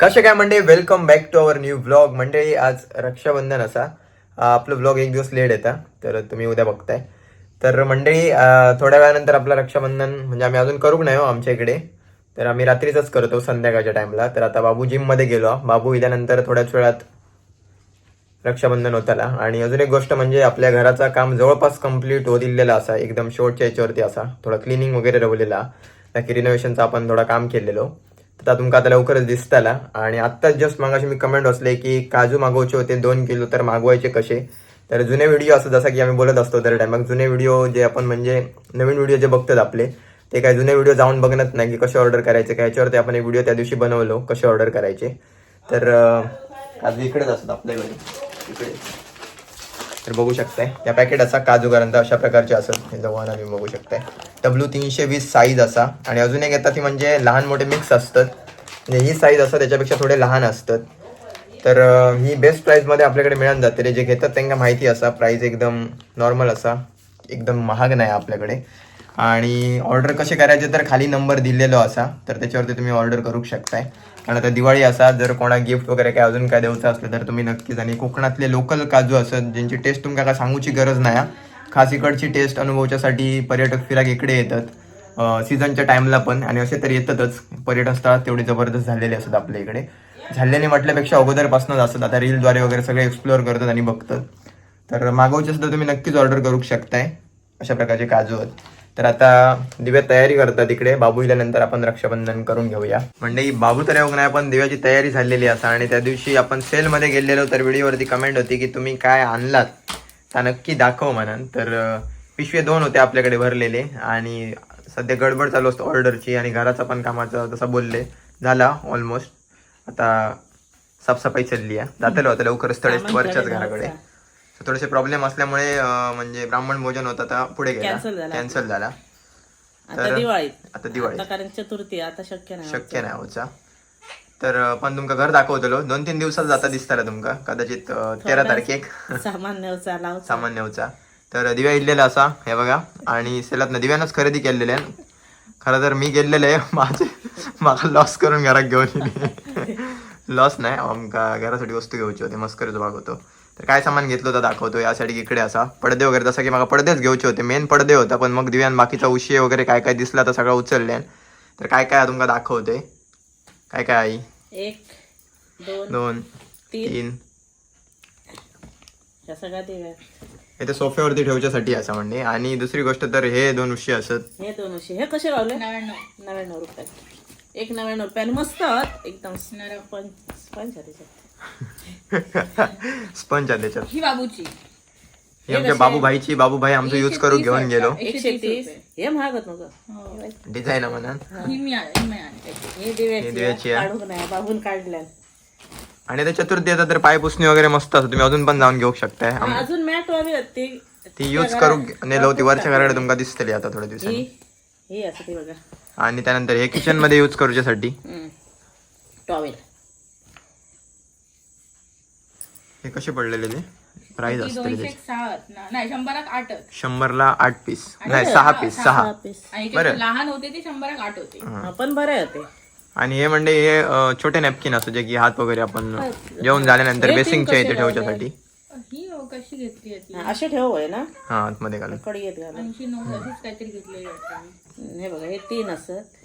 कसे काय मंडळी? Welcome back to our new vlog मंडळी आज रक्षाबंधन असा. आपलं व्लॉग एक दिवस लेट येतं तर तुम्ही उद्या बघताय. तर मंडळी थोड्या वेळानंतर आपलं रक्षाबंधन म्हणजे आम्ही अजून करूक नाही हो आमच्या इकडे. तर आम्ही रात्रीच करतो संध्याकाळच्या टाइमला तर आता बाबू जिममध्ये गेलो बाबू इल्यानंतर थोड्याच वेळात रक्षाबंधन होताला. आणि अजून एक गोष्ट म्हणजे आपल्या घराचा काम जवळपास कंप्लीट हो दिलेला असा. एकदम शेवटच्या याच्यावरती असा. थोडा क्लिनिंग वगैरे रवलेला. बाकी रिनोव्हेशनचं आपण थोडा काम केलेलो. तर तुमका आता लवकरच दिसताला. आणि आत्ताच जस्ट मागाशी मी कमेंट असले की काजू मागवायचे होते दोन किलो तर मागवायचे कसे? तर जुने व्हिडिओ असं जसं की आम्ही बोलत असतो तर टायमाक जुने व्हिडिओ जे आपण म्हणजे नवीन व्हिडिओ जे बघतात आपले ते काय जुने व्हिडिओ जाऊन बघणत नाही की कसे ऑर्डर करायचे काय याच्यावरती आपण एक व्हिडिओ त्या दिवशी बनवलो कसे ऑर्डर करायचे. तर काजू इकडेच असतात आपल्याकडे. इकडे. तर बघू शकताय. त्या पॅकेट असा काजू करंत अशा प्रकारचे असत हे जवळ आम्ही बघू शकताय. डब्ल्यू तीनशे वीस साईज असा. आणि अजून एक येतात ती म्हणजे लहान मोठे मिक्स असतात. म्हणजे ही साईज असतात त्याच्यापेक्षा थोडे लहान असतात. तर ही बेस्ट प्राईजमध्ये आपल्याकडे मिळून जाते रे. जे घेतात त्यांना माहिती असा. प्राईज एकदम नॉर्मल असा. एकदम महाग नाही आपल्याकडे. आणि ऑर्डर कसे करायचे तर खाली नंबर दिलेलो असा. तर त्याच्यावरती तुम्ही ऑर्डर करू शकताय. कारण आता दिवाळी असा जर कोणा गिफ्ट वगैरे काय अजून काय द्यायचं असलं तर तुम्ही नक्कीच आणि कोकणातले लोकल काजू असत ज्यांची टेस्ट तुमका काय सांगूची गरज नाही हा. खास इकडची टेस्ट अनुभवच्यासाठी पर्यटक फिराक इकडे येतात. सीझनच्या टाईमला पण आणि असे तर येतातच. पर्यटन स्थळात तेवढे जबरदस्त झालेले असतात आपल्या इकडे. झालेले म्हटल्यापेक्षा अगोदरपासूनच असतात. आता रीलद्वारे वगैरे सगळे एक्सप्लोअर करतात आणि बघतात. तर मागवचे सुद्धा तुम्ही नक्कीच ऑर्डर करू शकताय. अशा प्रकारचे काजू आहेत. तर आता दिव्या तयारी करतात तिकडे. बाबू इल्यानंतर आपण रक्षाबंधन करून घेऊया. म्हणजे बाबू तर येऊक नाही पण दिव्याची तयारी झालेली असा आणि त्या दिवशी आपण सेलमध्ये गेलेलो तर व्हिडिओवरती कमेंट होती की तुम्ही काय आणलात? त्या नक्की दाखव म्हणून. तर पिशवे दोन होते आपल्याकडे भरलेले. आणि सध्या गडबड चालू असतो ऑर्डरची आणि घराचा पण कामाचा तसं बोलले. झाला ऑलमोस्ट आता साफसफाई चालली आहे. जातलो आता लवकरच स्थळे वरच्याच घराकडे. तर थोडेसे प्रॉब्लेम असल्यामुळे म्हणजे ब्राह्मण भोजन होता आता पुढे गेला. झाला. कॅन्सल झाला. आता तर- दिवाळीत. आता दिवाळी आता कारण चतुर्थी आता शक्य नाही शक्य नाही होचा तर पण तुमका घर दाखवतलो. दोन तीन दिवसात जाता दिसताला तुमका. कदाचित अं, तेरा तारखेक. सामान्य चालाव सामान्य तर दिव्या इल्लेला असा हे बघा. आणि सेलात दिव्यानंच खरेदी केलेले खरं तर मी गेलेले माझे माका लॉस करून घरात घेऊन लॉस नाही आमका घरासाठी वस्तू घेऊची होते. मस्करीचा भाग होतो. तर काय सामान घेतलं होतं दाखवतो यासाठी इकडे असा. पडदे वगैरे जसं की मला पडदेच घेऊचे होते मेन पडदे होता पण मग दिव्यान बाकीचा उशी वगैरे काय काय दिसला तर सगळं उचलले. तर काय काय तुमका दाखवते? काय काय आई? एक दोन तीन. हे ते सोफ्यावरती ठेवच्यासाठी असं म्हणजे आणि दुसरी गोष्ट तर हे दोन उशी असत. हे दोन असे हे कसे गावले नव्याण्णव. नव्याण्णव रुपयात. एक नव्याण्णव रुपयाने मस्त. एकदम पंच पंच. स्पंज आहे त्याच्यात. ही बाबूची. ही आमच्या बाबूभाईची बाबूभाई आमचं यूज करून घेऊन गेलो. एकशे तीस हे महागत नव्हतं डिझाईन ही. मी आण- ही. मी आणते. हे हे दिव्याची दिव्याची आहे. आहे. काढून नाही बाहून काढल्या आणि त्या चतुर्थी येतात तर पाय पुसणी वगैरे मस्त असतो. तुम्ही अजून पण जाऊन घेऊ शकताय. आम- अजून मॅट वाली ती ती यूज करू नेलो ती वरच्या घराकडे तुमका दिसतली आता थोड्या ही दिवसांनी. ही असं ती बघा. आणि त्यानंतर हे किचनमध्ये यूज करूच्यासाठी टॉवेल हे कसे पडलेले ते? प्राइस असते दोनशे त्याची. सात ना- नाही शंभराक आठच शंभरला आठ पीस नाही सहा पीस सहा पीस आणि बरं. लहान होते ते शंभराक आठ होते. पण बरे होते. आणि हे म्हणजे हे अं, छोटे नॅपकिन असतो जे की हात वगैरे आपण जेवण झाल्यानंतर तीन बेसिंगच्या इथे ठेवच्यासाठी ही अहो, कशी घेतली आहे ती? हा, असे ठेव आहे ना? हा आतमध्ये घालून. कडी येत घालून. ऐंशी नऊ अशीच काहीतरी घेतलेली वाटतं. हे बघा हे तीन असत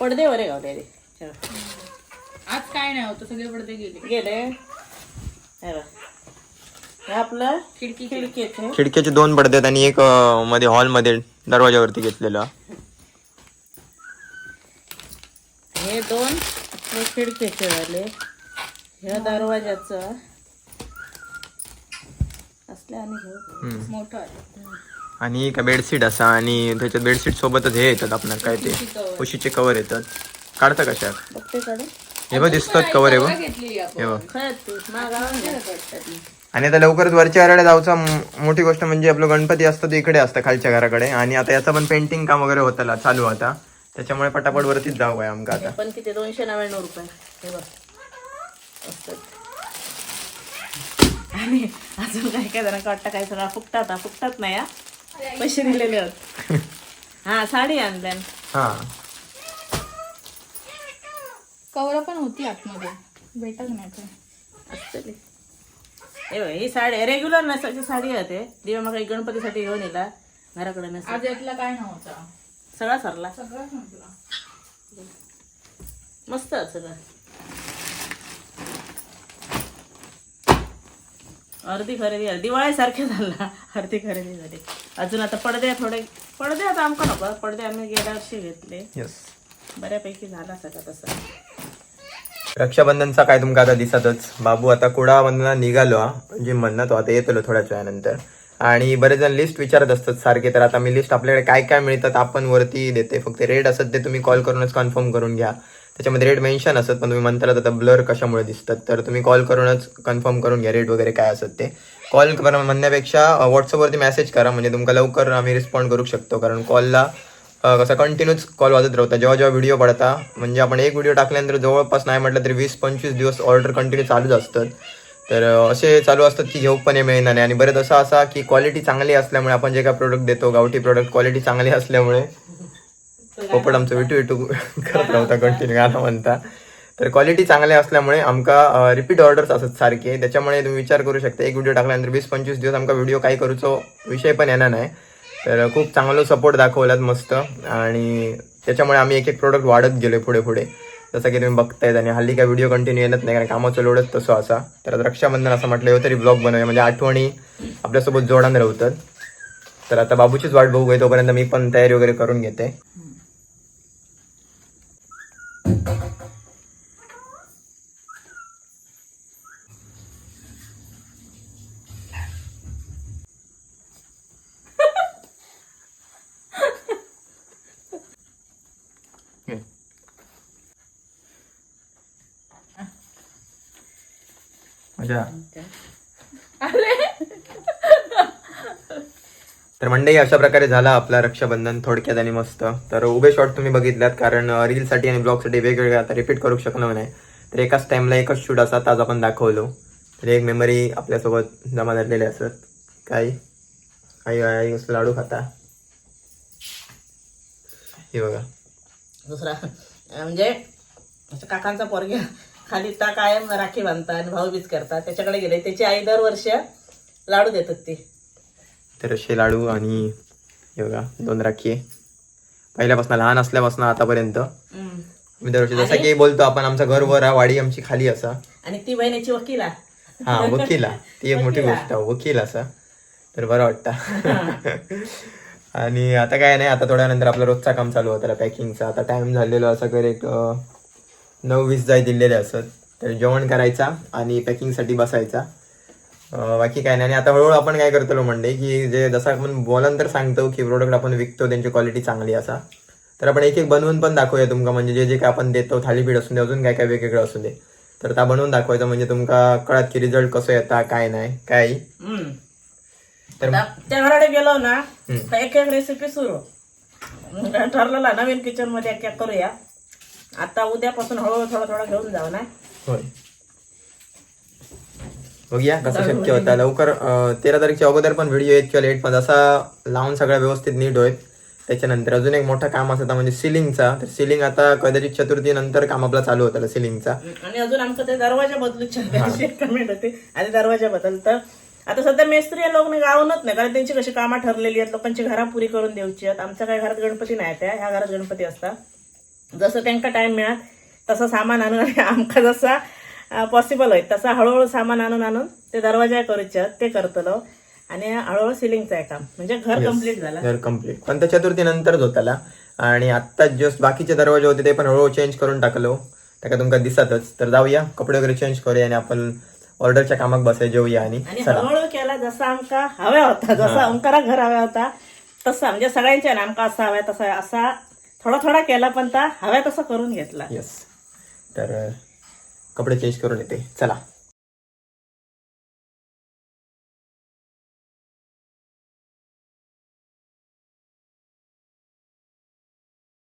पडदे वरे गावले रे. आज काय नाही होतं सगळे पडदे गेले. गेले. हे आपलं खिडकी खिडकीचे. खिडकीचे दोन पडदे आहेत आणि एक अं, मध्ये हॉलमध्ये दरवाजावरती घेतलेलं. हे दोन खिडकीचे झाले. ह्या दरवाजाचं असले आणि घेऊ मोठं आहे. आणि एक बेडशीट असा आणि त्याच्यात बेडशीट सोबतच हे येतात आपल्याला काय ते उशीचे कवर येतात. काढता कशा हे बघ दिसतात कवर हे बघ. हे आणि आता लवकरच वरच्या घराकडे जाऊचा मोठी गोष्ट म्हणजे आपलं गणपती असतं ते इकडे असतं खालच्या घराकडे. आणि आता याचं पण पेंटिंग काम वगैरे होतं चालू आता. त्याच्यामुळे पटापट वरतीच जाऊ आहे आमका आता. पण किती दोनशे नव्याण्णव रुपये. हे. आणि अजून काय काय जणांना वाटतं काय सगळं फुकटात हा, फुकटात नाही पैसे दिलेले आहेत. हा साडी आणल्या हा. कवर पण होती आतमध्ये. भेटत नाही काय हे साडी रेग्युलर नसायची साडी आहे ते. दिवा मग गणपतीसाठी घेऊन येला. घराकडे नस. आज यातला काय नव्हता? सगळा सरला. सगळं संपला. मस्त आहे सगळं. अर्धी खरेदी झाली. दिवाळी सारखे झाला. अर्धी खरेदी झाली. अजून आता पडदे थोडे पडदे आता आमका नको पडदे आम्ही गेल्या वर्षी घेतले. बऱ्यापैकी झाला सगळं तसं. रक्षाबंधनचा काय तुमका आता दिसतच. बाबू आता कुडा बंधना निघालो हा. म्हणजे म्हणणं तो आता येतलो थोड्याच वेळानंतर. आणि बरेच जण लिस्ट विचारत असतात सारखे तर आता मी लिस्ट आपल्याकडे काय काय मिळतात आपण वरती देते. फक्त रेट असत ते तुम्ही कॉल करूनच कन्फर्म करून घ्या. त्याच्यामध्ये रेट मेन्शन असत पण तुम्ही म्हणताला आता ब्लर कशामुळे दिसतात? तर तुम्ही कॉल करूनच कन्फर्म करून घ्या रेट वगैरे काय असत ते. कॉल म्हणण्यापेक्षा व्हॉट्सअपवरती मेसेज करा म्हणजे तुमका लवकर आम्ही रिस्पॉन्ड करू शकतो. कारण कॉलला कसं कंटिन्यूच कॉल वाजत राहता जेव्हा जेव्हा व्हिडिओ पडता म्हणजे आपण एक व्हिडिओ टाकल्यानंतर जवळपास नाही म्हटलं तरी वीस पंचवीस दिवस ऑर्डर कंटिन्यू चालूच असतात. तर असे चालू असतात की घेऊ पण मिळणार नाही. आणि बरेच असं असा की क्वालिटी चांगली असल्यामुळे आपण जे काय प्रोडक्ट देतो गावठी प्रोडक्ट क्वालिटी चांगली असल्यामुळे पोपट आमचं विटू विटू करत राहता कंटिन्यू गाणं म्हणता. तर क्वालिटी चांगली असल्यामुळे आमका रिपीट ऑर्डर्स असत सारखे. त्याच्यामुळे तुम्ही विचार करू शकता एक व्हिडिओ टाकल्यानंतर वीस पंचवीस दिवस आमका व्हिडिओ काय करूचो विषय पण येणार नाही. तर खूप चांगलं सपोर्ट दाखवलात मस्त. आणि त्याच्यामुळे आम्ही एक एक प्रोडक्ट वाढत गेलो पुढे पुढे जसं की तुम्ही बघतायत आणि हल्ली काय व्हिडिओ कंटिन्यू येत नाही कारण कामाचं लोडच तसं असा. तर आता रक्षाबंधन असं म्हटलं हो तरी ब्लॉग बनवूया. म्हणजे आठवणी आपल्यासोबत जोडान राहतात तर आता बाबूचीच वाट बघू तोपर्यंत मी पण तयारी वगैरे करून घेते. तर मंडई अशा प्रकारे झाला आपला रक्षाबंधन. थोडक्यात आणि मस्त. तर उभे शॉट तुम्ही बघितल्यात कारण रीलसाठी आणि ब्लॉगसाठी वेगवेगळे आता रिपीट करू शकलो नाही. तर एकाच टाइमला एकच शूट असा आज आपण दाखवलो. तर एक मेमरी आपल्यासोबत जमा झालेली असत काय? आई आई लाडू खाता. हे बघा. दुसरा. म्हणजे असं काकांचा पोरग्या खाली ता कायम राखी बांधता आणि भाऊबीज करतात. त्याच्याकडे गेले. त्याची आई दरवर्ष लाडू देतात ते. तर असे लाडू आणि बघा दोन राखी. आहे पहिल्यापासून लहान असल्यापासून आतापर्यंत. मी दरवर्षी जसं की बोलतो आपण आमचं घर वर आहे वाडी आमची खाली असा. आणि ती बहिणीची वकीला हा वकीला ती एक मोठी गोष्ट आहे वकील असा. तर बरं वाटतं. आणि आता काय नाही आता थोड्या नंतर आपलं रोजचा काम चालू होतं पॅकिंगचा आता टाइम झालेलो असं कर एक नऊ वीस जाय दिलेले असत. तर जेवण करायचा आणि पॅकिंगसाठी बसायचा. बाकी काय नाही. आणि आता हळूहळू आपण काय करतो म्हणजे की जे जसं आपण बोलान तर सांगतो की प्रोडक्ट आपण विकतो त्यांची क्वालिटी चांगली असा. तर आपण एक एक बनवून पण दाखवूया तुमका. म्हणजे जे जे काय आपण देतो थालीपीठ असून दे अजून काय काय वेगवेगळं असू दे. तर त्या बनवून दाखवायचं म्हणजे तुमका कळत की रिझल्ट कसं येता काय नाही काय. तर त्या घराकडे गेलो ना एक एक रेसिपी सुरू. ठरलेला नवीन किचनमध्ये एक करूया. आता उद्यापासून हळूहळू थोडा थोडा घेऊन जाऊ ना. होय. बघूया कसं शक्य होता. लवकर अं, तेरा तारीखच्या अगोदर पण व्हिडिओ येत किंवा लेट पण. जसा लावून सगळ्या व्यवस्थित नीट होईल त्याच्यानंतर अजून एक मोठं काम असतं म्हणजे सिलिंगचा. तर सिलिंग आता कदाचित चतुर्थी नंतर काम आपलं चालू होतं सिलिंगचा. आणि अजून आमचं ते दरवाजा बदलूचे कमेंट होते. आणि दरवाजा बदलतं. आता सध्या मेस्त्री लोक गावनच नाही कारण त्यांची कशी कामं ठरलेली आहेत लोकांची घरा पुरी करून द्यायची आहेत. आमच्या काही घरात गणपती नाही त्या ह्या घरात गणपती असतात. जसं त्यांना टाइम मिळात तसं सामान आणून आणि आमका जसा पॉसिबल होईल तसं हळूहळू सामान आणून आणून ते दरवाजा करूचे ते करतलो. आणि हळूहळू सिलिंगचं आहे काम. म्हणजे घर कंप्लीट झालं. तर कंप्लीट पण त्या चतुर्थी नंतरच होताला आणि आता जस्ट बाकीचे दरवाजे होते ते पण हळूहळू चेंज करून टाकलो. त्या तुमका दिसतच. तर जाऊया कपडे वगैरे चेंज करूया आणि आपण ऑर्डरच्या कामाक बसाय जेवूया आणि हळूहळू केला जसा आमका हव्या होता जसा ओंकारा घर हव्या होता तसा. म्हणजे सगळ्यांच्या आमका असा हव्या तसा असा थोडा थोडा केला पण ता हव्या तसा करून घेतला. येस तर कपडे चेंज करून येते. चला.